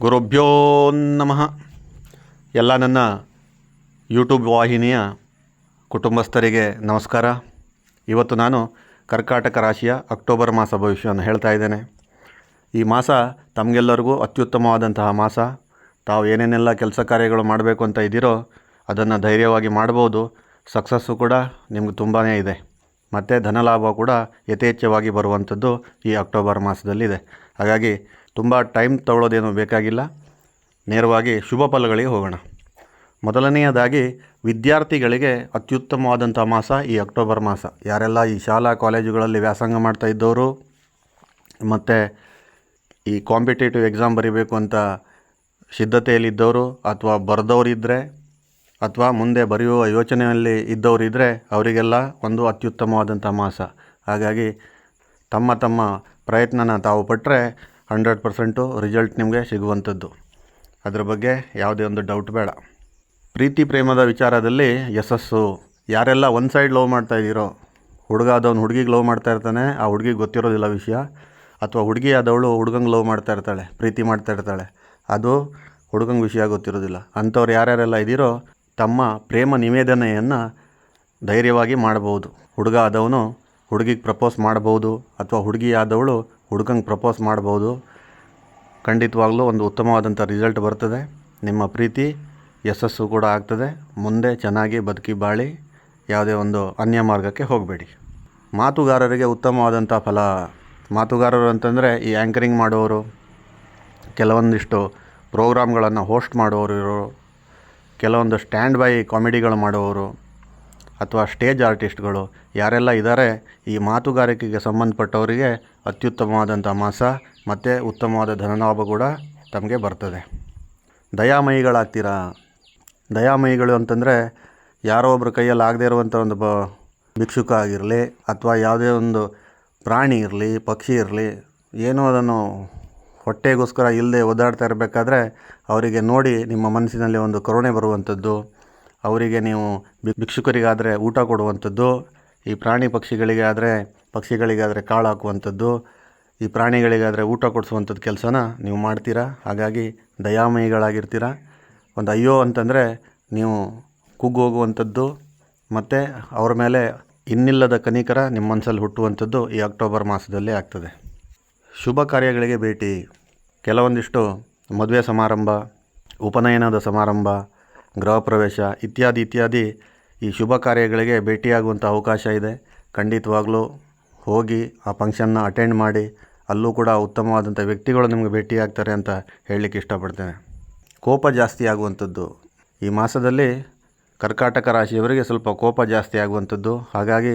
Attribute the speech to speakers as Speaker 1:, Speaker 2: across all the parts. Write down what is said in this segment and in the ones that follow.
Speaker 1: ಗುರುಭ್ಯೋ ನಮಃ. ಎಲ್ಲ ನನ್ನ ಯೂಟ್ಯೂಬ್ ವಾಹಿನಿಯ ಕುಟುಂಬಸ್ಥರಿಗೆ ನಮಸ್ಕಾರ. ಇವತ್ತು ನಾನು ಕರ್ಕಾಟಕ ರಾಶಿಯ ಅಕ್ಟೋಬರ್ ಮಾಸ ಭವಿಷ್ಯವನ್ನು ಹೇಳ್ತಾ ಇದ್ದೇನೆ. ಈ ಮಾಸ ತಮಗೆಲ್ಲರಿಗೂ ಅತ್ಯುತ್ತಮವಾದಂತಹ ಮಾಸ. ತಾವು ಏನೇನೆಲ್ಲ ಕೆಲಸ ಕಾರ್ಯಗಳು ಮಾಡಬೇಕು ಅಂತ ಇದ್ದೀರೋ ಅದನ್ನು ಧೈರ್ಯವಾಗಿ ಮಾಡ್ಬೋದು. ಸಕ್ಸಸ್ಸು ಕೂಡ ನಿಮ್ಗೆ ತುಂಬಾ ಇದೆ. ಮತ್ತು ಧನಲಾಭ ಕೂಡ ಯಥೇಚ್ಛವಾಗಿ ಬರುವಂಥದ್ದು ಈ ಅಕ್ಟೋಬರ್ ಮಾಸದಲ್ಲಿದೆ. ಹಾಗಾಗಿ ತುಂಬ ಟೈಮ್ ತಗೊಳ್ಳೋದೇನು ಬೇಕಾಗಿಲ್ಲ. ನೇರವಾಗಿ ಶುಭ ಫಲಗಳಿಗೆ ಹೋಗೋಣ. ಮೊದಲನೆಯದಾಗಿ, ವಿದ್ಯಾರ್ಥಿಗಳಿಗೆ ಅತ್ಯುತ್ತಮವಾದಂಥ ಮಾಸ ಈ ಅಕ್ಟೋಬರ್ ಮಾಸ. ಯಾರೆಲ್ಲ ಈ ಶಾಲಾ ಕಾಲೇಜುಗಳಲ್ಲಿ ವ್ಯಾಸಂಗ ಮಾಡ್ತಾ ಇದ್ದವರು, ಮತ್ತು ಈ ಕಾಂಪಿಟೇಟಿವ್ ಎಕ್ಸಾಮ್ ಬರೀಬೇಕು ಅಂತ ಸಿದ್ಧತೆಯಲ್ಲಿದ್ದವರು, ಅಥವಾ ಬರೆದವರಿದ್ದರೆ ಅಥವಾ ಮುಂದೆ ಬರೆಯುವ ಯೋಚನೆಯಲ್ಲಿ ಇದ್ದವರಿದ್ದರೆ ಅವರಿಗೆಲ್ಲ ಒಂದು ಅತ್ಯುತ್ತಮವಾದಂಥ ಮಾಸ. ಹಾಗಾಗಿ ತಮ್ಮ ತಮ್ಮ ಪ್ರಯತ್ನನ ತಾವು ಪಟ್ಟರೆ ಹಂಡ್ರೆಡ್ ಪರ್ಸೆಂಟು ರಿಸಲ್ಟ್ ನಿಮಗೆ ಸಿಗುವಂಥದ್ದು. ಅದರ ಬಗ್ಗೆ ಯಾವುದೇ ಒಂದು ಡೌಟ್ ಬೇಡ. ಪ್ರೀತಿ ಪ್ರೇಮದ ವಿಚಾರದಲ್ಲಿ ಯಶಸ್ಸು. ಯಾರೆಲ್ಲ ಒನ್ ಸೈಡ್ ಲವ್ ಮಾಡ್ತಾ ಇದ್ದೀರೋ, ಹುಡುಗ ಆದವನು ಹುಡುಗಿಗೆ ಲವ್ ಮಾಡ್ತಾ ಇರ್ತಾನೆ, ಆ ಹುಡುಗಿಗೆ ಗೊತ್ತಿರೋದಿಲ್ಲ ವಿಷಯ. ಅಥವಾ ಹುಡುಗಿ ಆದವಳು ಹುಡುಗಂಗೆ ಲವ್ ಮಾಡ್ತಾ ಇರ್ತಾಳೆ, ಪ್ರೀತಿ ಮಾಡ್ತಾ ಇರ್ತಾಳೆ. ಅದು ಹುಡುಗಂಗೆ ವಿಷಯ ಗೊತ್ತಿರೋದಿಲ್ಲ. ಅಂಥವ್ರು ಯಾರ್ಯಾರೆಲ್ಲ ಇದ್ದೀರೋ, ತಮ್ಮ ಪ್ರೇಮ ನಿವೇದನೆಯನ್ನು ಧೈರ್ಯವಾಗಿ ಮಾಡಬಹುದು. ಹುಡುಗ ಆದವನು ಹುಡುಗಿಗೆ ಪ್ರಪೋಸ್ ಮಾಡಬಹುದು. ಅಥವಾ ಹುಡುಗಿ ಆದವಳು ಹುಡುಗಂಗೆ ಪ್ರಪೋಸ್ ಮಾಡ್ಬೋದು. ಖಂಡಿತವಾಗ್ಲೂ ಒಂದು ಉತ್ತಮವಾದಂಥ ರಿಸಲ್ಟ್ ಬರ್ತದೆ. ನಿಮ್ಮ ಪ್ರೀತಿ, ಯಶಸ್ಸು ಕೂಡ ಆಗ್ತದೆ. ಮುಂದೆ ಚೆನ್ನಾಗಿ ಬದುಕಿ ಬಾಳಿ. ಯಾವುದೇ ಒಂದು ಅನ್ಯ ಮಾರ್ಗಕ್ಕೆ ಹೋಗಬೇಡಿ. ಮಾತುಗಾರರಿಗೆ ಉತ್ತಮವಾದಂಥ ಫಲ. ಮಾತುಗಾರರು ಅಂತಂದರೆ ಈ ಆ್ಯಂಕರಿಂಗ್ ಮಾಡುವವರು, ಕೆಲವೊಂದಿಷ್ಟು ಪ್ರೋಗ್ರಾಮ್ಗಳನ್ನು ಹೋಸ್ಟ್ ಮಾಡುವವರು ಕೆಲವೊಂದು ಸ್ಟ್ಯಾಂಡ್ ಬೈ ಕಾಮಿಡಿಗಳು ಮಾಡುವವರು ಅಥವಾ ಸ್ಟೇಜ್ ಆರ್ಟಿಸ್ಟ್ಗಳು ಯಾರೆಲ್ಲ ಇದ್ದಾರೆ ಈ ಮಾತುಗಾರಿಕೆಗೆ ಸಂಬಂಧಪಟ್ಟವರಿಗೆ ಅತ್ಯುತ್ತಮವಾದಂಥ ಮಾಸ ಮತ್ತು ಉತ್ತಮವಾದ ಧನಲಾಭ ಕೂಡ ತಮಗೆ ಬರ್ತದೆ. ದಯಾಮಯಿಗಳಾಗ್ತೀರಾ? ದಯಾಮಯಿಗಳು ಅಂತಂದರೆ ಯಾರೋ ಒಬ್ಬರ ಕೈಯಲ್ಲಿ ಆಗದೇ ಇರುವಂಥ ಒಂದು ಬ, ಭಿಕ್ಷುಕ ಆಗಿರಲಿ ಅಥವಾ ಯಾವುದೇ ಒಂದು ಪ್ರಾಣಿ ಇರಲಿ, ಪಕ್ಷಿ ಇರಲಿ, ಏನೋ ಅದನ್ನು ಹೊಟ್ಟೆಗೋಸ್ಕರ ಇಲ್ಲದೆ ಓದಾಡ್ತಾ ಇರಬೇಕಾದ್ರೆ ಅವರಿಗೆ ನೋಡಿ ನಿಮ್ಮ ಮನಸ್ಸಿನಲ್ಲಿ ಒಂದು ಕರುಣೆ ಬರುವಂಥದ್ದು. ಅವರಿಗೆ ನೀವು ಭಿಕ್ಷುಕರಿಗಾದರೆ ಊಟ ಕೊಡುವಂಥದ್ದು, ಈ ಪ್ರಾಣಿ ಪಕ್ಷಿಗಳಿಗೆ ಆದರೆ ಪಕ್ಷಿಗಳಿಗಾದರೆ ಕಾಳು ಹಾಕುವಂಥದ್ದು, ಈ ಪ್ರಾಣಿಗಳಿಗಾದರೆ ಊಟ ಕೊಡಿಸುವಂಥದ್ದು ಕೆಲಸನ ನೀವು ಮಾಡ್ತೀರಾ? ಹಾಗಾಗಿ ದಯಾಮಯಿಗಳಾಗಿರ್ತೀರ? ಒಂದು ಅಯ್ಯೋ ಅಂತಂದರೆ ನೀವು ಕುಗ್ಗೋಗುವಂಥದ್ದು ಮತ್ತು ಅವ್ರ ಮೇಲೆ ಇನ್ನಿಲ್ಲದ ಕನಿಕರ ನಿಮ್ಮ ಮನಸ್ಸಲ್ಲಿ ಹುಟ್ಟುವಂಥದ್ದು ಈ ಅಕ್ಟೋಬರ್ ಮಾಸದಲ್ಲಿ ಆಗ್ತದೆ. ಶುಭ ಕಾರ್ಯಗಳಿಗೆ ಭೇಟಿ. ಕೆಲವೊಂದಿಷ್ಟು ಮದುವೆ ಸಮಾರಂಭ, ಉಪನಯನದ ಸಮಾರಂಭ ಗೃಹ ಪ್ರವೇಶ ಇತ್ಯಾದಿ ಇತ್ಯಾದಿ ಈ ಶುಭ ಕಾರ್ಯಗಳಿಗೆ ಭೇಟಿಯಾಗುವಂಥ ಅವಕಾಶ ಇದೆ. ಖಂಡಿತವಾಗಲೂ ಹೋಗಿ ಆ ಫಂಕ್ಷನ್ನ ಅಟೆಂಡ್ ಮಾಡಿ ಅಲ್ಲೂ ಕೂಡ ಉತ್ತಮವಾದಂಥ ವ್ಯಕ್ತಿಗಳು ನಿಮಗೆ ಭೇಟಿಯಾಗ್ತಾರೆ ಅಂತ ಹೇಳಲಿಕ್ಕೆ ಇಷ್ಟಪಡ್ತೇನೆ. ಕೋಪ ಜಾಸ್ತಿ ಆಗುವಂಥದ್ದು ಈ ಮಾಸದಲ್ಲಿ ಕರ್ಕಾಟಕ ರಾಶಿಯವರಿಗೆ ಸ್ವಲ್ಪ ಕೋಪ ಜಾಸ್ತಿ ಆಗುವಂಥದ್ದು. ಹಾಗಾಗಿ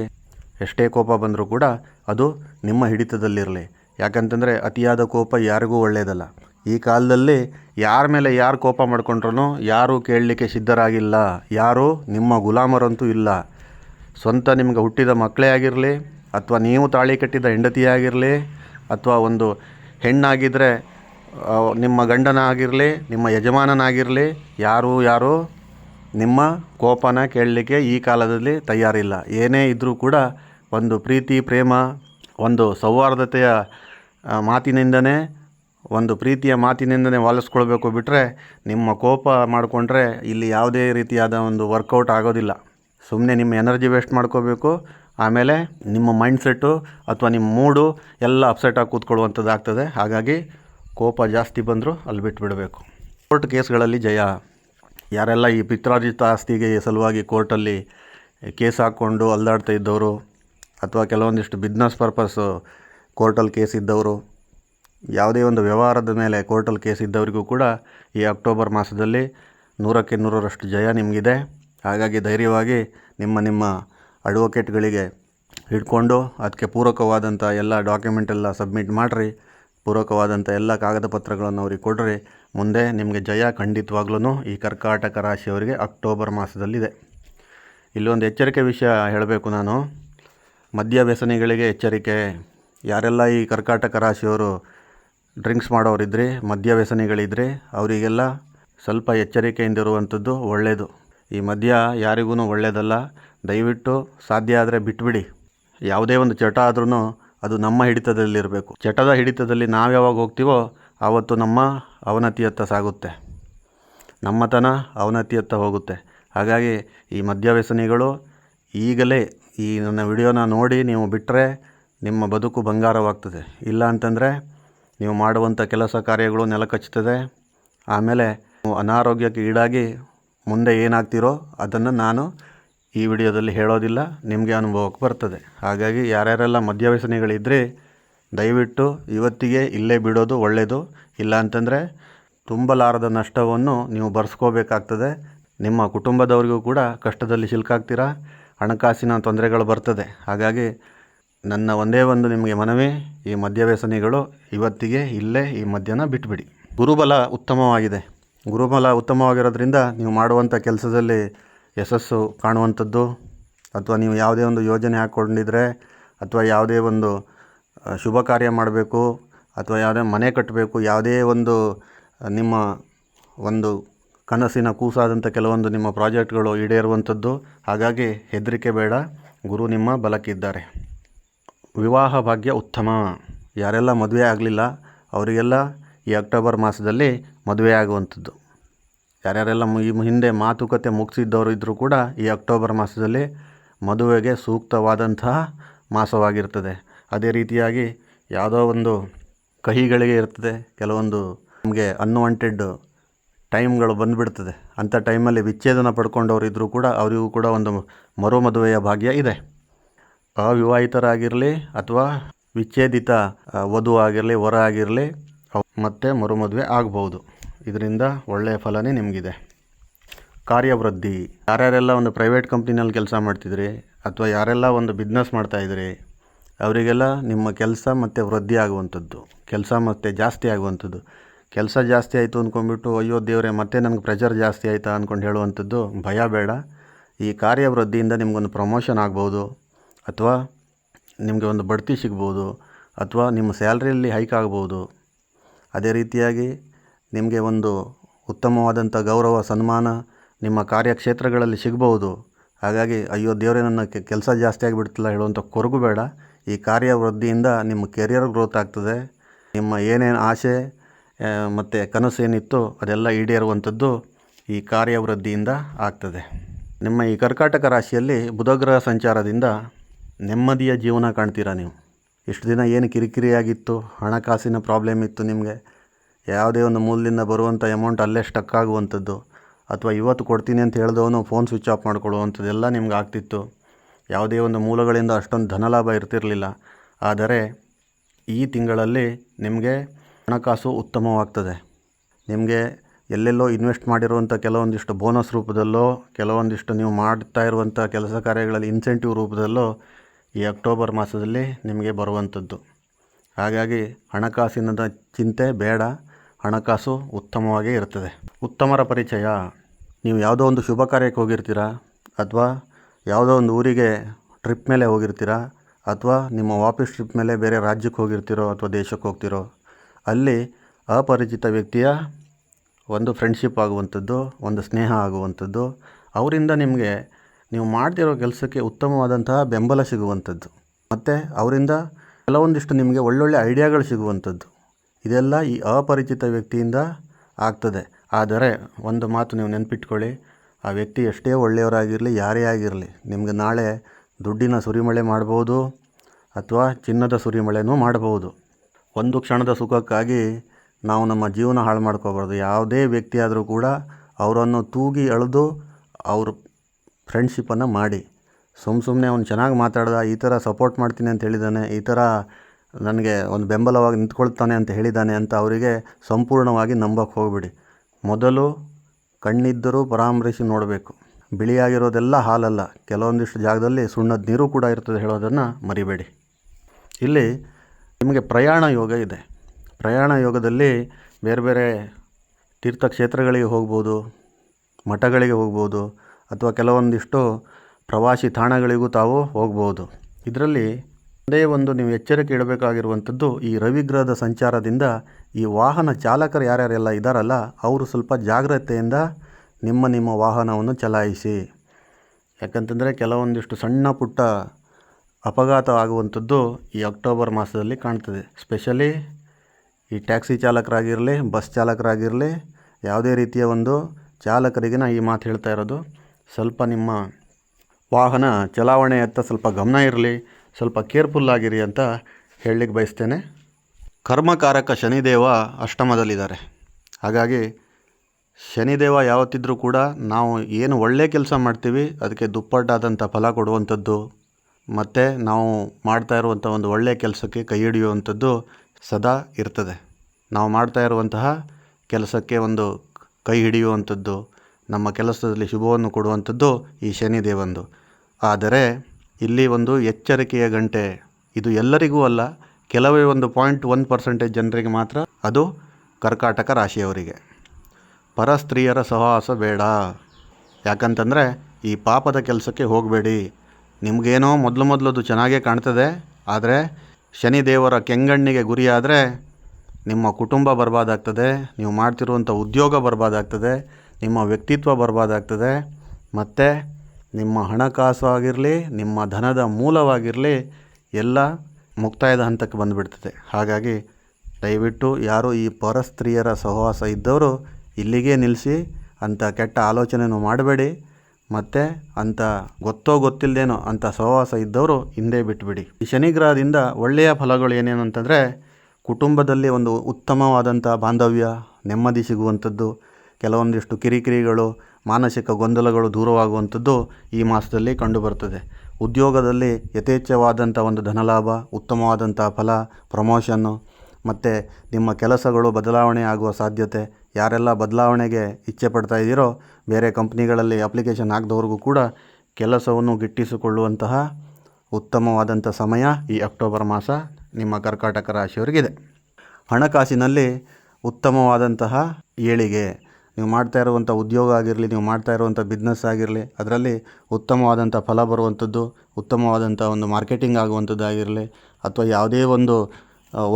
Speaker 1: ಎಷ್ಟೇ ಕೋಪ ಬಂದರೂ ಕೂಡ ಅದು ನಿಮ್ಮ ಹಿಡಿತದಲ್ಲಿರಲಿ. ಯಾಕಂತಂದರೆ ಅತಿಯಾದ ಕೋಪ ಯಾರಿಗೂ ಒಳ್ಳೆಯದಲ್ಲ ಈ ಕಾಲದಲ್ಲಿ ಯಾರ ಮೇಲೆ ಯಾರು ಕೋಪ ಮಾಡಿಕೊಂಡ್ರೂ ಯಾರೂ ಕೇಳಲಿಕ್ಕೆ ಸಿದ್ಧರಾಗಿಲ್ಲ, ಯಾರೂ ನಿಮ್ಮ ಗುಲಾಮರಂತೂ ಇಲ್ಲ. ಸ್ವಂತ ನಿಮ್ಗೆ ಹುಟ್ಟಿದ ಮಕ್ಕಳೇ ಆಗಿರಲಿ, ಅಥವಾ ನೀವು ತಾಳಿ ಕಟ್ಟಿದ ಹೆಂಡತಿಯಾಗಿರಲಿ ಅಥವಾ ಒಂದು ಹೆಣ್ಣಾಗಿದ್ದರೆ ನಿಮ್ಮ ಗಂಡನ ಆಗಿರಲಿ, ನಿಮ್ಮ ಯಜಮಾನನಾಗಿರಲಿ, ಯಾರೂ ಯಾರೂ ನಿಮ್ಮ ಕೋಪನ ಕೇಳಲಿಕ್ಕೆ ಈ ಕಾಲದಲ್ಲಿ ತಯಾರಿಲ್ಲ. ಏನೇ ಇದ್ದರೂ ಕೂಡ ಒಂದು ಪ್ರೀತಿ, ಪ್ರೇಮ, ಒಂದು ಸೌಹಾರ್ದತೆಯ ಮಾತಿನಿಂದನೇ ಒಂದು ಪ್ರೀತಿಯ ಮಾತಿನಿಂದನೇ ವಾಲಿಸ್ಕೊಳ್ಬೇಕು ಬಿಟ್ಟರೆ ನಿಮ್ಮ ಕೋಪ ಮಾಡಿಕೊಂಡ್ರೆ ಇಲ್ಲಿ ಯಾವುದೇ ರೀತಿಯಾದ ಒಂದು ವರ್ಕೌಟ್ ಆಗೋದಿಲ್ಲ. ಸುಮ್ಮನೆ ನಿಮ್ಮ ಎನರ್ಜಿ ವೇಸ್ಟ್ ಮಾಡ್ಕೋಬೇಕು, ಆಮೇಲೆ ನಿಮ್ಮ ಮೈಂಡ್ಸೆಟ್ಟು ಅಥವಾ ನಿಮ್ಮ ಮೂಡು ಎಲ್ಲ ಅಪ್ಸೆಟಾಗಿ ಕೂತ್ಕೊಳ್ಳುವಂಥದ್ದು ಆಗ್ತದೆ. ಹಾಗಾಗಿ ಕೋಪ ಜಾಸ್ತಿ ಬಂದರೂ ಅಲ್ಲಿ ಬಿಟ್ಬಿಡಬೇಕು. ಕೋರ್ಟ್ ಕೇಸ್ಗಳಲ್ಲಿ ಜಯ. ಯಾರೆಲ್ಲ ಈ ಪಿತ್ರಾರ್ಜಿತ ಆಸ್ತಿಗೆ ಸಲುವಾಗಿ ಕೋರ್ಟಲ್ಲಿ ಕೇಸ್ ಹಾಕ್ಕೊಂಡು ಅಲ್ದಾಡ್ತಾ ಇದ್ದವರು, ಅಥವಾ ಕೆಲವೊಂದಿಷ್ಟು ಬಿಸ್ನೆಸ್ ಪರ್ಪಸ್ಸು ಕೋರ್ಟಲ್ಲಿ ಕೇಸ್ ಇದ್ದವರು ಯಾವುದೇ ಒಂದು ವ್ಯವಹಾರದ ಮೇಲೆ ಕೋರ್ಟಲ್ಲಿ ಕೇಸ್ ಇದ್ದವರಿಗೂ ಕೂಡ ಈ ಅಕ್ಟೋಬರ್ ಮಾಸದಲ್ಲಿ ನೂರಕ್ಕೆ ನೂರರಷ್ಟು ಜಯ ನಿಮಗಿದೆ. ಹಾಗಾಗಿ ಧೈರ್ಯವಾಗಿ ನಿಮ್ಮ ನಿಮ್ಮ ಅಡ್ವೊಕೇಟ್ಗಳಿಗೆ ಹಿಡ್ಕೊಂಡು ಅದಕ್ಕೆ ಪೂರಕವಾದಂಥ ಎಲ್ಲ ಡಾಕ್ಯುಮೆಂಟ್ ಎಲ್ಲ ಸಬ್ಮಿಟ್ ಮಾಡಿರಿ. ಪೂರಕವಾದಂಥ ಎಲ್ಲ ಕಾಗದ ಪತ್ರಗಳನ್ನು ಅವ್ರಿಗೆ ಕೊಡ್ರಿ. ಮುಂದೆ ನಿಮಗೆ ಜಯ ಖಂಡಿತವಾಗ್ಲೂ ಈ ಕರ್ಕಾಟಕ ರಾಶಿಯವರಿಗೆ ಅಕ್ಟೋಬರ್ ಮಾಸದಲ್ಲಿದೆ. ಇಲ್ಲೊಂದು ಎಚ್ಚರಿಕೆ ವಿಷಯ ಹೇಳಬೇಕು ನಾನು. ಮದ್ಯ ವ್ಯಸನಿಗಳಿಗೆ ಎಚ್ಚರಿಕೆ. ಯಾರೆಲ್ಲ ಈ ಕರ್ಕಾಟಕ ರಾಶಿಯವರು ಡ್ರಿಂಕ್ಸ್ ಮಾಡೋರಿದ್ರೆ ಮದ್ಯ ವ್ಯಸನಿಗಳಿದ್ದರೆ ಅವರಿಗೆಲ್ಲ ಸ್ವಲ್ಪ ಎಚ್ಚರಿಕೆಯಿಂದಿರುವಂಥದ್ದು ಒಳ್ಳೆಯದು ಈ ಮದ್ಯ ಯಾರಿಗೂ ಒಳ್ಳೆಯದಲ್ಲ ದಯವಿಟ್ಟು ಸಾಧ್ಯ ಆದರೆ ಬಿಟ್ಬಿಡಿ. ಯಾವುದೇ ಒಂದು ಚಟ ಆದ್ರೂ ಅದು ನಮ್ಮ ಹಿಡಿತದಲ್ಲಿರಬೇಕು. ಚಟದ ಹಿಡಿತದಲ್ಲಿ ನಾವು ಯಾವಾಗ ಹೋಗ್ತೀವೋ ಆವತ್ತು ನಮ್ಮ ಅವನತಿಯತ್ತ ಸಾಗುತ್ತೆ. ನಮ್ಮತನ ಅವನತಿಯತ್ತ ಹೋಗುತ್ತೆ. ಹಾಗಾಗಿ ಈ ಮದ್ಯವ್ಯಸನಿಗಳು ಈಗಲೇ ಈ ನನ್ನ ವಿಡಿಯೋನ ನೋಡಿ ನೀವು ಬಿಟ್ಟರೆ ನಿಮ್ಮ ಬದುಕು ಬಂಗಾರವಾಗ್ತದೆ. ಇಲ್ಲ ಅಂತಂದರೆ ನೀವು ಮಾಡುವಂಥ ಕೆಲಸ ಕಾರ್ಯಗಳು ನೆಲಕಚ್ಚುತ್ತದೆ. ಆಮೇಲೆ ಅನಾರೋಗ್ಯಕ್ಕೆ ಈಡಾಗಿ ಮುಂದೆ ಏನಾಗ್ತೀರೋ ಅದನ್ನು ನಾನು ಈ ವಿಡಿಯೋದಲ್ಲಿ ಹೇಳೋದಿಲ್ಲ. ನಿಮಗೆ ಅನುಭವಕ್ಕೆ ಬರ್ತದೆ. ಹಾಗಾಗಿ ಯಾರ್ಯಾರೆಲ್ಲ ಮದ್ಯವ್ಯಸನಿಗಳಿದ್ದರೆ ದಯವಿಟ್ಟು ಇವತ್ತಿಗೆ ಇಲ್ಲೇ ಬಿಡೋದು ಒಳ್ಳೆಯದು ಇಲ್ಲ ಅಂತಂದರೆ ತುಂಬಲಾರದ ನಷ್ಟವನ್ನು ನೀವು ಬರ್ಸ್ಕೋಬೇಕಾಗ್ತದೆ. ನಿಮ್ಮ ಕುಟುಂಬದವರಿಗೂ ಕೂಡ ಕಷ್ಟದಲ್ಲಿ ಸಿಲುಕಾಗ್ತೀರಾ? ಹಣಕಾಸಿನ ತೊಂದರೆಗಳು ಬರ್ತದೆ. ಹಾಗಾಗಿ ನನ್ನ ಒಂದೇ ಒಂದು ನಿಮಗೆ ಮನವಿ, ಈ ಮದ್ಯವ್ಯಸನಿಗಳು ಇವತ್ತಿಗೆ ಇಲ್ಲೇ ಈ ಮದ್ಯನ ಬಿಟ್ಬಿಡಿ. ಗುರುಬಲ ಉತ್ತಮವಾಗಿದೆ. ಗುರುಬಲ ಉತ್ತಮವಾಗಿರೋದ್ರಿಂದ ನೀವು ಮಾಡುವಂಥ ಕೆಲಸದಲ್ಲಿ ಯಶಸ್ಸು ಕಾಣುವಂಥದ್ದು. ಅಥವಾ ನೀವು ಯಾವುದೇ ಒಂದು ಯೋಜನೆ ಹಾಕ್ಕೊಂಡಿದ್ರೆ, ಅಥವಾ ಯಾವುದೇ ಒಂದು ಶುಭ ಕಾರ್ಯ ಮಾಡಬೇಕು, ಅಥವಾ ಯಾವುದೇ ಮನೆ ಕಟ್ಟಬೇಕು, ಯಾವುದೇ ಒಂದು ನಿಮ್ಮ ಒಂದು ಕನಸಿನ ಕೂಸಾದಂಥ ಕೆಲವೊಂದು ನಿಮ್ಮ ಪ್ರಾಜೆಕ್ಟ್ಗಳು ಈಡೇರುವಂಥದ್ದು. ಹಾಗಾಗಿ ಹೆದರಿಕೆ ಬೇಡ. ಗುರು ನಿಮ್ಮ ಬಲಕ್ಕಿದ್ದಾರೆ ವಿವಾಹ ಭಾಗ್ಯ ಉತ್ತಮ. ಯಾರೆಲ್ಲ ಮದುವೆ ಆಗಲಿಲ್ಲ, ಅವರಿಗೆಲ್ಲ ಈ ಅಕ್ಟೋಬರ್ ಮಾಸದಲ್ಲಿ ಮದುವೆ ಆಗುವಂಥದ್ದು. ಯಾರ್ಯಾರೆಲ್ಲ ಈ ಹಿಂದೆ ಮಾತುಕತೆ ಮುಗಿಸಿದ್ದವರು ಇದ್ದರೂ ಕೂಡ ಈ ಅಕ್ಟೋಬರ್ ಮಾಸದಲ್ಲಿ ಮದುವೆಗೆ ಸೂಕ್ತವಾದಂತಹ ಮಾಸವಾಗಿರ್ತದೆ. ಅದೇ ರೀತಿಯಾಗಿ ಯಾವುದೋ ಒಂದು ಕಹಿಗಳಿಗೆ ಇರ್ತದೆ, ಕೆಲವೊಂದು ನಮಗೆ ಅನ್ವಾಂಟೆಡ್ ಟೈಮ್ಗಳು ಬಂದುಬಿಡ್ತದೆ. ಅಂಥ ಟೈಮಲ್ಲಿ ವಿಚ್ಛೇದನ ಪಡ್ಕೊಂಡವರು ಇದ್ದರೂ ಕೂಡ ಅವರಿಗೂ ಕೂಡ ಒಂದು ಮರು ಮದುವೆಯ ಭಾಗ್ಯ ಇದೆ. ಅವಿವಾಹಿತರಾಗಿರಲಿ ಅಥವಾ ವಿಚ್ಛೇದಿತ ವಧು ಆಗಿರಲಿ, ವರ ಆಗಿರಲಿ ಮತ್ತೆ ಮರುಮದುವೆ ಆಗಬಹುದು. ಇದರಿಂದ ಒಳ್ಳೆಯ ಫಲನೇ ನಿಮಗಿದೆ. ಕಾರ್ಯವೃದ್ಧಿ. ಯಾರ್ಯಾರೆಲ್ಲ ಒಂದು ಪ್ರೈವೇಟ್ ಕಂಪ್ನಿನಲ್ಲಿ ಕೆಲಸ ಮಾಡ್ತಿದ್ರಿ, ಅಥವಾ ಯಾರೆಲ್ಲ ಒಂದು ಬಿಸ್ನೆಸ್ ಮಾಡ್ತಾಯಿದ್ರಿ ಅವರಿಗೆಲ್ಲ ನಿಮ್ಮ ಕೆಲಸ ಮತ್ತು ವೃದ್ಧಿ ಆಗುವಂಥದ್ದು, ಕೆಲಸ ಮತ್ತು ಜಾಸ್ತಿ ಆಗುವಂಥದ್ದು. ಕೆಲಸ ಜಾಸ್ತಿ ಆಯಿತು ಅಂದ್ಕೊಂಡ್ಬಿಟ್ಟು ಅಯ್ಯೋ ದೇವರೇ, ಮತ್ತೆ ನನಗೆ ಪ್ರೆಷರ್ ಜಾಸ್ತಿ ಆಯಿತಾ ಅಂದ್ಕೊಂಡು ಹೇಳುವಂಥದ್ದು ಭಯ ಬೇಡ. ಈ ಕಾರ್ಯವೃದ್ಧಿಯಿಂದ ನಿಮಗೊಂದು ಪ್ರಮೋಷನ್ ಆಗ್ಬೋದು ಅಥವಾ ನಿಮಗೆ ಒಂದು ಬಡ್ತಿ ಸಿಗ್ಬೋದು ಅಥವಾ ನಿಮ್ಮ ಸ್ಯಾಲ್ರಿಯಲ್ಲಿ ಹೈಕ್ ಆಗ್ಬೋದು. ಅದೇ ರೀತಿಯಾಗಿ ನಿಮಗೆ ಒಂದು ಉತ್ತಮವಾದಂಥ ಗೌರವ, ಸನ್ಮಾನ ನಿಮ್ಮ ಕಾರ್ಯಕ್ಷೇತ್ರಗಳಲ್ಲಿ ಸಿಗ್ಬೋದು. ಹಾಗಾಗಿ ಅಯ್ಯೋ ದೇವರೇ ನನ್ನ ಕೆಲಸ ಜಾಸ್ತಿ ಆಗಿಬಿಡ್ತಿಲ್ಲ, ಹೇಳುವಂಥ ಕೊರಗು ಬೇಡ. ಈ ಕಾರ್ಯವೃದ್ಧಿಯಿಂದ ನಿಮ್ಮ ಕೆರಿಯರ್ ಗ್ರೋತ್ ಆಗ್ತದೆ. ನಿಮ್ಮ ಏನೇನು ಆಸೆ ಮತ್ತು ಕನಸು ಏನಿತ್ತು ಅದೆಲ್ಲ ಈಡೇರುವಂಥದ್ದು ಈ ಕಾರ್ಯವೃದ್ಧಿಯಿಂದ ಆಗ್ತದೆ. ನಿಮ್ಮ ಈ ಕರ್ಕಾಟಕ ರಾಶಿಯಲ್ಲಿ ಬುಧಗ್ರಹ ಸಂಚಾರದಿಂದ ನೆಮ್ಮದಿಯ ಜೀವನ ಕಾಣ್ತೀರಾ ನೀವು? ಇಷ್ಟು ದಿನ ಏನು ಕಿರಿಕಿರಿಯಾಗಿತ್ತು, ಹಣಕಾಸಿನ ಪ್ರಾಬ್ಲಮ್ ಇತ್ತು ನಿಮಗೆ? ಯಾವುದೇ ಒಂದು ಮೂಲದಿಂದ ಬರುವಂಥ ಅಮೌಂಟ್ ಅಲ್ಲೇ ಸ್ಟಕ್ ಆಗುವಂಥದ್ದು, ಅಥವಾ ಇವತ್ತು ಕೊಡ್ತೀನಿ ಅಂತ ಹೇಳಿದವನು ಫೋನ್ ಸ್ವಿಚ್ ಆಫ್ ಮಾಡ್ಕೊಳ್ಳುವಂಥದ್ದೆಲ್ಲ ನಿಮ್ಗೆ ಆಗ್ತಿತ್ತು. ಯಾವುದೇ ಒಂದು ಮೂಲಗಳಿಂದ ಅಷ್ಟೊಂದು ಧನಲಾಭ ಇರ್ತಿರಲಿಲ್ಲ. ಆದರೆ ಈ ತಿಂಗಳಲ್ಲಿ ನಿಮಗೆ ಹಣಕಾಸು ಉತ್ತಮವಾಗ್ತದೆ. ನಿಮಗೆ ಎಲ್ಲೆಲ್ಲೋ ಇನ್ವೆಸ್ಟ್ ಮಾಡಿರುವಂಥ ಕೆಲವೊಂದಿಷ್ಟು ಬೋನಸ್ ರೂಪದಲ್ಲೋ, ಕೆಲವೊಂದಿಷ್ಟು ನೀವು ಮಾಡ್ತಾ ಇರುವಂಥ ಕೆಲಸ ಕಾರ್ಯಗಳಲ್ಲಿ ಇನ್ಸೆಂಟಿವ್ ರೂಪದಲ್ಲೋ ಈ ಅಕ್ಟೋಬರ್ ಮಾಸದಲ್ಲಿ ನಿಮಗೆ ಬರುವಂಥದ್ದು. ಹಾಗಾಗಿ ಹಣಕಾಸಿನ ಚಿಂತೆ ಬೇಡ, ಹಣಕಾಸು ಉತ್ತಮವಾಗೇ ಇರ್ತದೆ ಉತ್ತಮರ ಪರಿಚಯ. ನೀವು ಯಾವುದೋ ಒಂದು ಶುಭ ಕಾರ್ಯಕ್ಕೆ ಹೋಗಿರ್ತೀರಾ, ಅಥವಾ ಯಾವುದೋ ಒಂದು ಊರಿಗೆ ಟ್ರಿಪ್ ಮೇಲೆ ಹೋಗಿರ್ತೀರಾ, ಅಥವಾ ನಿಮ್ಮ ವಾಪಸ್ ಟ್ರಿಪ್ ಮೇಲೆ ಬೇರೆ ರಾಜ್ಯಕ್ಕೆ ಹೋಗಿರ್ತೀರೋ ಅಥವಾ ದೇಶಕ್ಕೆ ಹೋಗ್ತಿರೋ, ಅಲ್ಲಿ ಅಪರಿಚಿತ ವ್ಯಕ್ತಿಯ ಒಂದು ಫ್ರೆಂಡ್ಶಿಪ್ ಆಗುವಂಥದ್ದು, ಒಂದು ಸ್ನೇಹ ಆಗುವಂಥದ್ದು, ಅವರಿಂದ ನಿಮಗೆ ನೀವು ಮಾಡ್ತಿರೋ ಕೆಲಸಕ್ಕೆ ಉತ್ತಮವಾದಂತಹ ಬೆಂಬಲ ಸಿಗುವಂಥದ್ದು. ಮತ್ತು ಅವರಿಂದ ಕೆಲವೊಂದಿಷ್ಟು ನಿಮಗೆ ಒಳ್ಳೊಳ್ಳೆ ಐಡಿಯಾಗಳು ಸಿಗುವಂಥದ್ದು. ಇದೆಲ್ಲ ಈ ಅಪರಿಚಿತ ವ್ಯಕ್ತಿಯಿಂದ ಆಗ್ತದೆ. ಆದರೆ ಒಂದು ಮಾತು ನೀವು ನೆನಪಿಟ್ಕೊಳ್ಳಿ. ಆ ವ್ಯಕ್ತಿ ಎಷ್ಟೇ ಒಳ್ಳೆಯವರಾಗಿರಲಿ, ಯಾರೇ ಆಗಿರಲಿ, ನಿಮಗೆ ನಾಳೆ ದುಡ್ಡಿನ ಸುರಿಮಳೆ ಮಾಡ್ಬೋದು ಅಥವಾ ಚಿನ್ನದ ಸುರಿಮಳೆನೂ ಮಾಡಬಹುದು ಒಂದು ಕ್ಷಣದ ಸುಖಕ್ಕಾಗಿ ನಾವು ನಮ್ಮ ಜೀವನ ಹಾಳು ಮಾಡ್ಕೋಬಾರ್ದು. ಯಾವುದೇ ವ್ಯಕ್ತಿ ಆದರೂ ಕೂಡ ಅವರನ್ನು ತೂಗಿ ಅಳೆದು ಅವ್ರ ಫ್ರೆಂಡ್ಶಿಪ್ಪನ್ನು ಮಾಡಿ. ಸುಮ್ಮ ಸುಮ್ಮನೆ ಅವ್ನು ಚೆನ್ನಾಗಿ ಮಾತಾಡ್ದ, ಈ ಥರ ಸಪೋರ್ಟ್ ಮಾಡ್ತೀನಿ ಅಂತ ಹೇಳಿದ್ದಾನೆ ಈ ಥರ ನನಗೆ ಒಂದು ಬೆಂಬಲವಾಗಿ ನಿಂತ್ಕೊಳ್ತಾನೆ ಅಂತ ಹೇಳಿದ್ದಾನೆ ಅಂತ ಅವರಿಗೆ ಸಂಪೂರ್ಣವಾಗಿ ನಂಬಕ್ಕೆ ಹೋಗ್ಬಿಡಿ. ಮೊದಲು ಕಣ್ಣಿದ್ದರೂ ಪರಾಮರಿಸಿ ನೋಡಬೇಕು. ಬಿಳಿಯಾಗಿರೋದೆಲ್ಲ ಹಾಲಲ್ಲ, ಕೆಲವೊಂದಿಷ್ಟು ಜಾಗದಲ್ಲಿ ಸುಣ್ಣದ ನೀರು ಕೂಡ ಇರ್ತದೆ ಹೇಳೋದನ್ನು ಮರಿಬೇಡಿ. ಇಲ್ಲಿ ನಿಮಗೆ ಪ್ರಯಾಣ ಯೋಗ ಇದೆ. ಪ್ರಯಾಣ ಯೋಗದಲ್ಲಿ ಬೇರೆ ಬೇರೆ ತೀರ್ಥಕ್ಷೇತ್ರಗಳಿಗೆ ಹೋಗ್ಬೋದು, ಮಠಗಳಿಗೆ ಹೋಗ್ಬೋದು ಅಥವಾ ಕೆಲವೊಂದಿಷ್ಟು ಪ್ರವಾಸಿ ತಾಣಗಳಿಗೂ ತಾವು ಹೋಗ್ಬೋದು. ಇದರಲ್ಲಿ ಒಂದೇ ಒಂದು ನೀವು ಎಚ್ಚರಿಕೆ ಇಡಬೇಕಾಗಿರುವಂಥದ್ದು ಈ ರವಿಗ್ರಹದ ಸಂಚಾರದಿಂದ ಈ ವಾಹನ ಚಾಲಕರು ಯಾರ್ಯಾರೆಲ್ಲ ಇದ್ದಾರಲ್ಲ ಅವರು ಸ್ವಲ್ಪ ಜಾಗ್ರತೆಯಿಂದ ನಿಮ್ಮ ನಿಮ್ಮ ವಾಹನವನ್ನು ಚಲಾಯಿಸಿ. ಯಾಕಂತಂದರೆ ಕೆಲವೊಂದಿಷ್ಟು ಸಣ್ಣ ಪುಟ್ಟ ಅಪಘಾತ ಆಗುವಂಥದ್ದು ಈ ಅಕ್ಟೋಬರ್ ಮಾಸದಲ್ಲಿ ಕಾಣ್ತದೆ. ಸ್ಪೆಷಲಿ ಈ ಟ್ಯಾಕ್ಸಿ ಚಾಲಕರಾಗಿರಲಿ, ಬಸ್ ಚಾಲಕರಾಗಿರಲಿ, ಯಾವುದೇ ರೀತಿಯ ಒಂದು ಚಾಲಕರಿಗೆ ನಾ ಈ ಮಾತು ಹೇಳ್ತಾ ಇರೋದು. ಸ್ವಲ್ಪ ನಿಮ್ಮ ವಾಹನ ಚಲಾವಣೆಯತ್ತ ಸ್ವಲ್ಪ ಗಮನ ಇರಲಿ, ಸ್ವಲ್ಪ ಕೇರ್ಫುಲ್ ಆಗಿರಿ ಅಂತ ಹೇಳಲಿಕ್ಕೆ ಬಯಸ್ತೇನೆ. ಕರ್ಮಕಾರಕ ಶನಿದೇವ ಅಷ್ಟಮದಲ್ಲಿದ್ದಾರೆ. ಹಾಗಾಗಿ ಶನಿದೇವ ಯಾವತ್ತಿದ್ದರೂ ಕೂಡ ನಾವು ಏನು ಒಳ್ಳೆಯ ಕೆಲಸ ಮಾಡ್ತೀವಿ, ಅದಕ್ಕೆ ದುಪ್ಪಟ್ಟಾದಂಥ ಫಲ ಕೊಡುವಂಥದ್ದು, ಮತ್ತು ನಾವು ಮಾಡ್ತಾ ಇರುವಂಥ ಒಂದು ಒಳ್ಳೆಯ ಕೆಲಸಕ್ಕೆ ಕೈ ಹಿಡಿಯುವಂಥದ್ದು ಸದಾ ಇರ್ತದೆ. ನಾವು ಮಾಡ್ತಾ ಇರುವಂತಹ ಕೆಲಸಕ್ಕೆ ಒಂದು ಕೈ ಹಿಡಿಯುವಂಥದ್ದು ನಮ್ಮ ಕೆಲಸದಲ್ಲಿ ಶುಭವನ್ನು ಕೊಡುವಂಥದ್ದು ಈ ಶನಿದೇವಂದು. ಆದರೆ ಇಲ್ಲಿ ಒಂದು ಎಚ್ಚರಿಕೆಯ ಗಂಟೆ. ಇದು ಎಲ್ಲರಿಗೂ ಅಲ್ಲ, ಕೆಲವೇ ಒಂದು ಪಾಯಿಂಟ್ ಒನ್ ಪರ್ಸೆಂಟೇಜ್ ಜನರಿಗೆ ಮಾತ್ರ ಅದು ಕರ್ಕಾಟಕ ರಾಶಿಯವರಿಗೆ. ಪರಸ್ತ್ರೀಯರ ಸಹವಾಸ ಬೇಡ. ಯಾಕಂತಂದರೆ ಈ ಪಾಪದ ಕೆಲಸಕ್ಕೆ ಹೋಗಬೇಡಿ. ನಿಮಗೇನೋ ಮೊದಲು ಮೊದಲದು ಚೆನ್ನಾಗೇ ಕಾಣ್ತದೆ, ಆದರೆ ಶನಿದೇವರ ಕೆಂಗಣ್ಣಿಗೆ ಗುರಿಯಾದರೆ ನಿಮ್ಮ ಕುಟುಂಬ ಬರ್ಬಾದಾಗ್ತದೆ, ನೀವು ಮಾಡ್ತಿರುವಂಥ ಉದ್ಯೋಗ ಬರ್ಬಾದಾಗ್ತದೆ ನಿಮ್ಮ ವ್ಯಕ್ತಿತ್ವ ಬರ್ಬಾದಾಗ್ತದೆ, ಮತ್ತು ನಿಮ್ಮ ಹಣಕಾಸು ಆಗಿರಲಿ ನಿಮ್ಮ ಧನದ ಮೂಲವಾಗಿರಲಿ ಎಲ್ಲ ಮುಕ್ತಾಯದ ಹಂತಕ್ಕೆ ಬಂದುಬಿಡ್ತದೆ. ಹಾಗಾಗಿ ದಯವಿಟ್ಟು ಯಾರು ಈ ಪರಸ್ತ್ರೀಯರ ಸಹವಾಸ ಇದ್ದವರು ಇಲ್ಲಿಗೆ ನಿಲ್ಲಿಸಿ, ಅಂಥ ಕೆಟ್ಟ ಆಲೋಚನೆಯನ್ನು ಮಾಡಬೇಡಿ, ಮತ್ತು ಅಂಥ ಗೊತ್ತೋ ಗೊತ್ತಿಲ್ಲದೇನೋ ಅಂಥ ಸಹವಾಸ ಇದ್ದವರು ಹಿಂದೆ ಬಿಟ್ಬಿಡಿ. ಈ ಶನಿಗ್ರಹದಿಂದ ಒಳ್ಳೆಯ ಫಲಗಳು ಏನೇನು ಅಂತಂದರೆ ಕುಟುಂಬದಲ್ಲಿ ಒಂದು ಉತ್ತಮವಾದಂಥ ಬಾಂಧವ್ಯ, ನೆಮ್ಮದಿ ಸಿಗುವಂಥದ್ದು ಕೆಲವೊಂದಿಷ್ಟು ಕಿರಿಕಿರಿಗಳು, ಮಾನಸಿಕ ಗೊಂದಲಗಳು ದೂರವಾಗುವಂಥದ್ದು ಈ ಮಾಸದಲ್ಲಿ ಕಂಡುಬರುತ್ತದೆ ಉದ್ಯೋಗದಲ್ಲಿ ಯಥೇಚ್ಛವಾದಂಥ ಒಂದು ಧನಲಾಭ, ಉತ್ತಮವಾದಂಥ ಫಲ ಪ್ರಮೋಷನ್ನು ಮತ್ತು ನಿಮ್ಮ ಕೆಲಸಗಳು ಬದಲಾವಣೆ ಆಗುವ ಸಾಧ್ಯತೆ, ಯಾರೆಲ್ಲ ಬದಲಾವಣೆಗೆ ಇಚ್ಛೆ ಪಡ್ತಾ ಇದ್ದೀರೋ, ಬೇರೆ ಕಂಪ್ನಿಗಳಲ್ಲಿ ಅಪ್ಲಿಕೇಶನ್ ಹಾಕಿದವ್ರಿಗೂ ಕೂಡ ಕೆಲಸವನ್ನು ಗಿಟ್ಟಿಸಿಕೊಳ್ಳುವಂತಹ ಉತ್ತಮವಾದಂಥ ಸಮಯ ಈ ಅಕ್ಟೋಬರ್ ಮಾಸ ನಿಮ್ಮ ಕರ್ಕಾಟಕ ರಾಶಿಯವರಿಗಿದೆ. ಹಣಕಾಸಿನಲ್ಲಿ ಉತ್ತಮವಾದಂತಹ ಏಳಿಗೆ ನೀವು ಮಾಡ್ತಾ ಇರುವಂಥ ಉದ್ಯೋಗ ಆಗಿರಲಿ, ನೀವು ಮಾಡ್ತಾ ಇರುವಂಥ ಬಿಸ್ನೆಸ್ ಆಗಿರಲಿ, ಅದರಲ್ಲಿ ಉತ್ತಮವಾದಂಥ ಫಲ ಬರುವಂಥದ್ದು, ಉತ್ತಮವಾದಂಥ ಒಂದು ಮಾರ್ಕೆಟಿಂಗ್ ಆಗುವಂಥದ್ದು ಆಗಿರಲಿ, ಅಥವಾ ಯಾವುದೇ ಒಂದು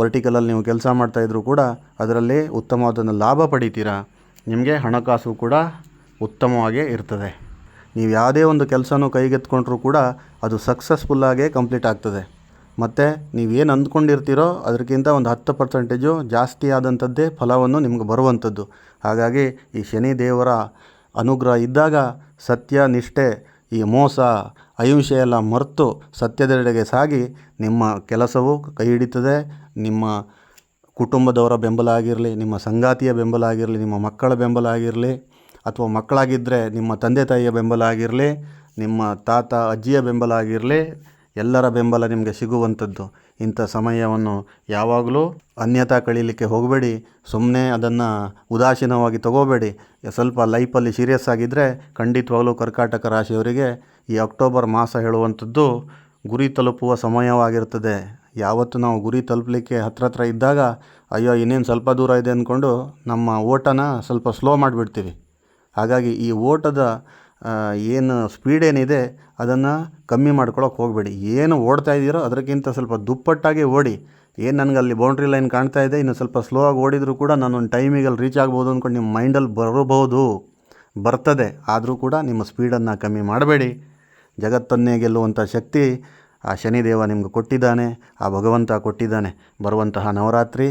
Speaker 1: ವರ್ಟಿಕಲಲ್ಲಿ ನೀವು ಕೆಲಸ ಮಾಡ್ತಾಯಿದ್ರು ಕೂಡ ಅದರಲ್ಲಿ ಉತ್ತಮವಾದ ಲಾಭ ಪಡಿತೀರಾ? ನಿಮಗೆ ಹಣಕಾಸು ಕೂಡ ಉತ್ತಮವಾಗೇ ಇರ್ತದೆ. ನೀವು ಯಾವುದೇ ಒಂದು ಕೆಲಸನೂ ಕೈಗೆತ್ಕೊಂಡ್ರೂ ಕೂಡ ಅದು ಸಕ್ಸಸ್ಫುಲ್ಲಾಗೇ ಕಂಪ್ಲೀಟ್ ಆಗ್ತದೆ. ಮತ್ತು ನೀವೇನು ಅಂದ್ಕೊಂಡಿರ್ತೀರೋ ಅದಕ್ಕಿಂತ ಒಂದು ಹತ್ತು ಪರ್ಸೆಂಟೇಜು ಜಾಸ್ತಿ ಆದಂಥದ್ದೇ ಫಲವನ್ನು ನಿಮ್ಗೆ ಬರುವಂಥದ್ದು. ಹಾಗಾಗಿ ಈ ಶನಿ ದೇವರ ಅನುಗ್ರಹ ಇದ್ದಾಗ ಸತ್ಯ, ನಿಷ್ಠೆ, ಈ ಮೋಸ, ಅಹಿಂಸೆ ಎಲ್ಲ ಮರೆತು ಸತ್ಯದೆಡೆಗೆ ಸಾಗಿ ನಿಮ್ಮ ಕೆಲಸವು ಕೈ ಹಿಡಿತದೆ. ನಿಮ್ಮ ಕುಟುಂಬದವರ ಬೆಂಬಲ ಆಗಿರಲಿ, ನಿಮ್ಮ ಸಂಗಾತಿಯ ಬೆಂಬಲ ಆಗಿರಲಿ, ನಿಮ್ಮ ಮಕ್ಕಳ ಬೆಂಬಲ ಆಗಿರಲಿ, ಅಥವಾ ಮಕ್ಕಳಾಗಿದ್ದರೆ ನಿಮ್ಮ ತಂದೆ ತಾಯಿಯ ಬೆಂಬಲ ಆಗಿರಲಿ, ನಿಮ್ಮ ತಾತ, ಅಜ್ಜಿಯ ಬೆಂಬಲ ಆಗಿರಲಿ ಎಲ್ಲರ ಬೆಂಬಲ ನಿಮಗೆ ಸಿಗುವಂಥದ್ದು. ಇಂಥ ಸಮಯವನ್ನು ಯಾವಾಗಲೂ ಅನ್ಯತಾ ಕಳೀಲಿಕ್ಕೆ ಹೋಗಬೇಡಿ. ಸುಮ್ಮನೆ ಅದನ್ನು ಉದಾಸೀನವಾಗಿ ತಗೋಬೇಡಿ. ಸ್ವಲ್ಪ ಲೈಫಲ್ಲಿ ಸೀರಿಯಸ್ ಆಗಿದ್ದರೆ ಖಂಡಿತವಾಗಲೂ ಕರ್ಕಾಟಕ ರಾಶಿಯವರಿಗೆ ಈ ಅಕ್ಟೋಬರ್ ಮಾಸ ಹೇಳುವಂಥದ್ದು ಗುರಿ ತಲುಪುವ ಸಮಯವಾಗಿರ್ತದೆ. ಯಾವತ್ತು ನಾವು ಗುರಿ ತಲುಪಲಿಕ್ಕೆ ಹತ್ರ ಹತ್ರ ಇದ್ದಾಗ, ಅಯ್ಯೋ, ಇನ್ನೇನು ಸ್ವಲ್ಪ ದೂರ ಇದೆ ಅಂದ್ಕೊಂಡು ನಮ್ಮ ಓಟನ ಸ್ವಲ್ಪ ಸ್ಲೋ ಮಾಡಿಬಿಡ್ತೀವಿ. ಹಾಗಾಗಿ ಈ ಓಟದ ಏನು ಸ್ಪೀಡ್ ಏನಿದೆ, ಅದನ್ನು ಕಮ್ಮಿ ಮಾಡ್ಕೊಳಕ್ಕೆ ಹೋಗಬೇಡಿ. ಏನು ಓಡ್ತಾ ಇದ್ದೀರೋ ಅದಕ್ಕಿಂತ ಸ್ವಲ್ಪ ದುಪ್ಪಟ್ಟಾಗಿ ಓಡಿ. ಏನು ನನಗೆ ಅಲ್ಲಿ ಬೌಂಡ್ರಿ ಲೈನ್ ಕಾಣ್ತಾ ಇದೆ, ಇನ್ನು ಸ್ವಲ್ಪ ಸ್ಲೋ ಆಗಿ ಓಡಿದರೂ ಕೂಡ ನಾನೊಂದು ಟೈಮಿಗೆ ಅಲ್ಲಿ ರೀಚ್ ಆಗ್ಬೋದು ಅಂದ್ಕೊಂಡು ನಿಮ್ಮ ಮೈಂಡಲ್ಲಿ ಬರಬಹುದು. ಬರ್ತದೆ. ಆದರೂ ಕೂಡ ನಿಮ್ಮ ಸ್ಪೀಡನ್ನು ಕಮ್ಮಿ ಮಾಡಬೇಡಿ. ಜಗತ್ತನ್ನೇ ಗೆಲ್ಲುವಂಥ ಶಕ್ತಿ ಆ ಶನಿದೇವ ನಿಮ್ಗೆ ಕೊಟ್ಟಿದ್ದಾನೆ, ಆ ಭಗವಂತ ಕೊಟ್ಟಿದ್ದಾನೆ. ಬರುವಂತಹ ನವರಾತ್ರಿ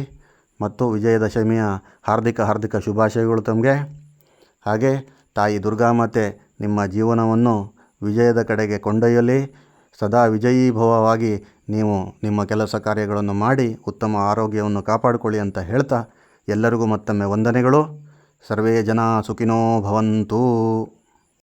Speaker 1: ಮತ್ತು ವಿಜಯದಶಮಿಯ ಹಾರ್ದಿಕ ಹಾರ್ದಿಕ ಶುಭಾಶಯಗಳು ತಮಗೆ. ಹಾಗೆ ತಾಯಿ ದುರ್ಗಾಮಾತೆ ನಿಮ್ಮ ಜೀವನವನ್ನು ವಿಜಯದ ಕಡೆಗೆ ಕೊಂಡೊಯ್ಯಲಿ. ಸದಾ ವಿಜಯೀಭವವಾಗಿ ನೀವು ನಿಮ್ಮ ಕೆಲಸ ಕಾರ್ಯಗಳನ್ನು ಮಾಡಿ ಉತ್ತಮ ಆರೋಗ್ಯವನ್ನು ಕಾಪಾಡಿಕೊಳ್ಳಿ ಅಂತ ಹೇಳ್ತಾ ಎಲ್ಲರಿಗೂ ಮತ್ತೊಮ್ಮೆ ವಂದನೆಗಳು. ಸರ್ವೇ ಜನ ಸುಖಿನೋ ಭವಂತು.